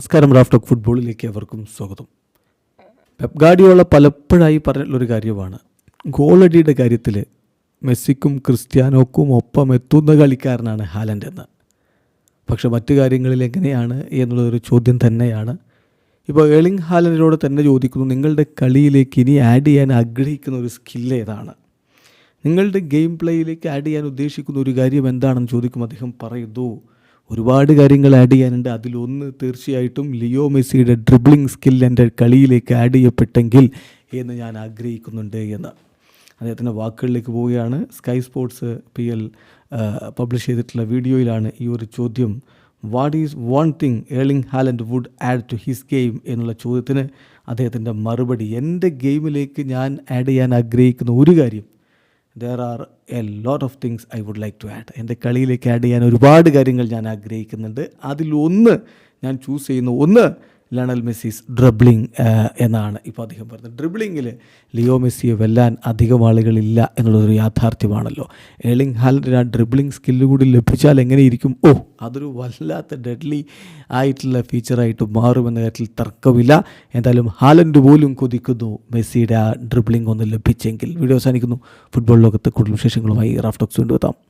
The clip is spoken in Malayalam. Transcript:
നമസ്കാരം റാഫ് ടോക്ക് ഫുട്ബോളിലേക്ക് അവർക്കും സ്വാഗതം. പെപ് ഗാഡിയോള പലപ്പോഴായി പറഞ്ഞിട്ടുള്ളൊരു കാര്യമാണ്. ഗോളടിയുടെ കാര്യത്തിൽ മെസ്സിക്കും ക്രിസ്ത്യാനോക്കും ഒപ്പം എത്തുന്ന കളിക്കാരനാണ് ഹാലൻഡ് എന്ന്. പക്ഷെ മറ്റു കാര്യങ്ങളിൽ എങ്ങനെയാണ് എന്നുള്ളൊരു ചോദ്യം തന്നെയാണ്. ഇപ്പോൾ ഏളിംഗ് ഹാലൻഡിനോട് തന്നെ ചോദിക്കുന്നു നിങ്ങളുടെ കളിയിലേക്ക് ഇനി ആഡ് ചെയ്യാൻ ആഗ്രഹിക്കുന്ന ഒരു സ്കില്ല് ഏതാണ്? നിങ്ങളുടെ ഗെയിം പ്ലേയിലേക്ക് ആഡ് ചെയ്യാൻ ഉദ്ദേശിക്കുന്ന ഒരു കാര്യം എന്താണെന്ന് ചോദിക്കും അദ്ദേഹം പറയുന്നു ഒരുപാട് കാര്യങ്ങൾ ആഡ് ചെയ്യാനുണ്ട്. അതിലൊന്ന് തീർച്ചയായിട്ടും ലിയോ മെസ്സിയുടെ ഡ്രിബ്ലിംഗ് സ്കിൽ എന്റെ കളിയിലേക്ക് ആഡ് ചെയ്യപ്പെട്ടെങ്കിൽ എന്ന് ഞാൻ ആഗ്രഹിക്കുന്നുണ്ട് എന്ന്. അദ്ദേഹത്തിന്റെ വാക്കുകളിലേക്ക് പോവുകയാണ്. Sky Sports P L publish ചെയ്തിട്ടുള്ള വീഡിയോയിലാണ് ഈ ഒരു ചോദ്യം. What is one thing Erling Haaland would add to his game എന്നുള്ള ചോദ്യത്തിന് അദ്ദേഹത്തിന്റെ മറുപടി. എന്റെ ഗെയിമിലേക്ക് ഞാൻ ആഡ് ചെയ്യാൻ ആഗ്രഹിക്കുന്ന ഒരു കാര്യം there are a lot of things I would like to add എന്റെ കളിയിലേക്ക് ആഡ് ചെയ്യാൻ ഒരുപാട് കാര്യങ്ങൾ ഞാൻ ആഗ്രഹിക്കുന്നുണ്ട്. അതിലൊന്ന് ഞാൻ ചൂസ് ചെയ്യുന്ന ഒന്ന് ലണൽ മെസ്സിസ് ഡ്രിബ്ലിംഗ് എന്നാണ് ഇപ്പോൾ അദ്ദേഹം പറഞ്ഞത്. ഡ്രിബ്ലിങ്ങിൽ ലിയോ മെസ്സിയെ വെല്ലാൻ അധികം ആളുകളില്ല എന്നുള്ളതൊരു യാഥാർത്ഥ്യമാണല്ലോ. ഏളിംഗ് ഹാലൻഡിന് ആ ഡ്രിബ്ലിംഗ് സ്കില്ല് കൂടി ലഭിച്ചാൽ എങ്ങനെയിരിക്കും ഓ അതൊരു വല്ലാത്ത ഡെഡ്ലി ആയിട്ടുള്ള ഫീച്ചറായിട്ട് മാറുമെന്ന കാര്യത്തിൽ തർക്കമില്ല. എന്തായാലും ഹാലൻഡ് പോലും കൊതിക്കുന്നു മെസ്സിയുടെ ആ ഡ്രിബ്ലിംഗ് ഒന്ന് ലഭിച്ചെങ്കിൽ. വീഡിയോ അവസാനിക്കുന്നു. ഫുട്ബോൾ ലോകത്ത് കൂടുതൽ വിശേഷങ്ങളുമായി റാഫ്റ്റോക്സ് കൊണ്ടുവെത്താം